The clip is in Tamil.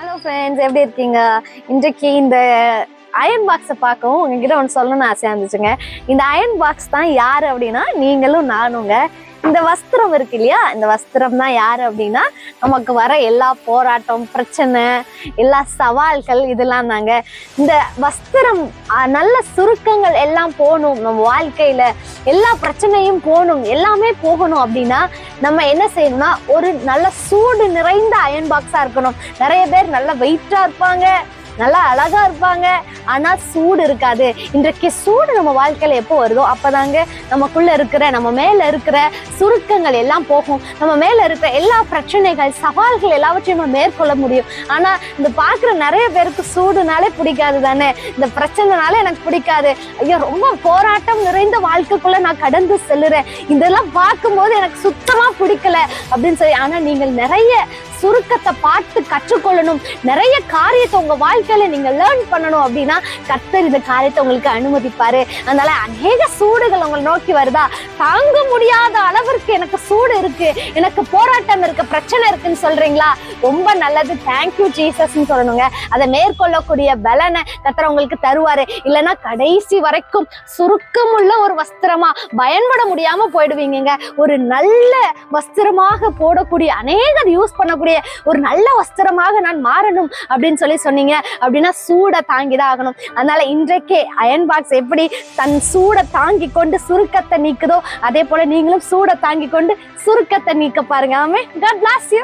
ஹலோ ஃப்ரெண்ட்ஸ் எப்படி இருக்கீங்க? இன்றைக்கு இந்த அயன் பாக்ஸை பார்க்கவும் உங்ககிட்ட ஒன்று சொல்லணும்னு ஆசையாக இருந்துச்சுங்க. இந்த அயன் பாக்ஸ் தான் யார் அப்படின்னா நீங்களும் நானுங்க. இந்த வஸ்திரம் இருக்கு இல்லையா? இந்த வஸ்திரம் தான் யார் அப்படின்னா நமக்கு வர எல்லா போராட்டம் பிரச்சனை எல்லா சவால்கள் இதெல்லாம் தாங்க. இந்த வஸ்திரம் நல்ல சுருக்கங்கள் எல்லாம் போகணும். நம்ம வாழ்க்கையில எல்லா பிரச்சனையும் போகணும். எல்லாமே போகணும் அப்படின்னா நம்ம என்ன செய்யணும்னா ஒரு நல்ல சூடு நிறைந்த அயன் பாக்ஸா இருக்கணும். நிறைய பேர் நல்ல வெயிட்டா இருப்பாங்க. நல்லா அழகா இருப்பாங்க. ஆனா சூடு இருக்காது. இன்றைக்கு சூடு நம்ம வாழ்க்கையில எப்போ வருதோ அப்பதாங்க நமக்குள்ள இருக்கிற நம்ம மேல இருக்கிற சுருக்கங்கள் எல்லாம் போகும். நம்ம மேல இருக்கிற எல்லா பிரச்சனைகள் சவால்கள் எல்லாவற்றையும் நம்ம மேற்கொள்ள முடியும். ஆனா இந்த பாக்குற நிறைய பேருக்கு சூடுனாலே பிடிக்காது தானே? இந்த பிரச்சனைனால எனக்கு பிடிக்காது. ஐயோ ரொம்ப போராட்டம் நிறைந்த வாழ்க்கைக்குள்ள நான் கடந்து செல்லுறேன். இதெல்லாம் பார்க்கும்போது எனக்கு சுத்தமா பிடிக்கல அப்படின்னு சொல்லி ஆனா நீங்கள் நிறைய சுருக்கத்தை பார்த்து கற்றுக்கொள்ளணும். நிறைய காரியத்தை உங்க வாழ்க்கையில நீங்க லேர்ன் பண்ணணும் அப்படின்னா கர்த்தர் இந்த காரியத்தை உங்களுக்கு அனுமதிப்பாரு. அதனால அநேக சூடுகள் உங்களை நோக்கி வருதா? தாங்க முடியாத அளவிற்கு எனக்கு சூடு இருக்கு. எனக்கு போராட்டம் இருக்கு பிரச்சனை இருக்குன்னு சொல்றீங்களா? ரொம்ப நல்லது. தேங்க்யூ ஜீசஸ்ன்னு சொல்லணுங்க. அதை மேற்கொள்ளக்கூடிய பலனை கர்த்தர் உங்களுக்கு தருவாரு. இல்லைன்னா கடைசி வரைக்கும் சுருக்கமுள்ள ஒரு வஸ்திரமா பயன்பட முடியாம போயிடுவீங்க ஒரு நல்ல வஸ்திரமாக போடக்கூடிய அநேகர் யூஸ் பண்ணக்கூடிய ஒரு நல்ல வஸ்திரமாக நான் மாறணும் அப்படின்னு சொல்லி சொன்னீங்க. அப்படின்னா சூடை தாங்கிதான் ஆகணும். அதனால இன்றைக்கே அயன் பாக்ஸ் எப்படி தன் சூடை தாங்கி கொண்டு சுருக்கத்தை நீக்குதோ அதே போல நீங்களும் சூடை தாங்கி கொண்டு சுருக்கத்தை நீக்க பாருங்க. ஆமே காட் பிளாஸ் யூ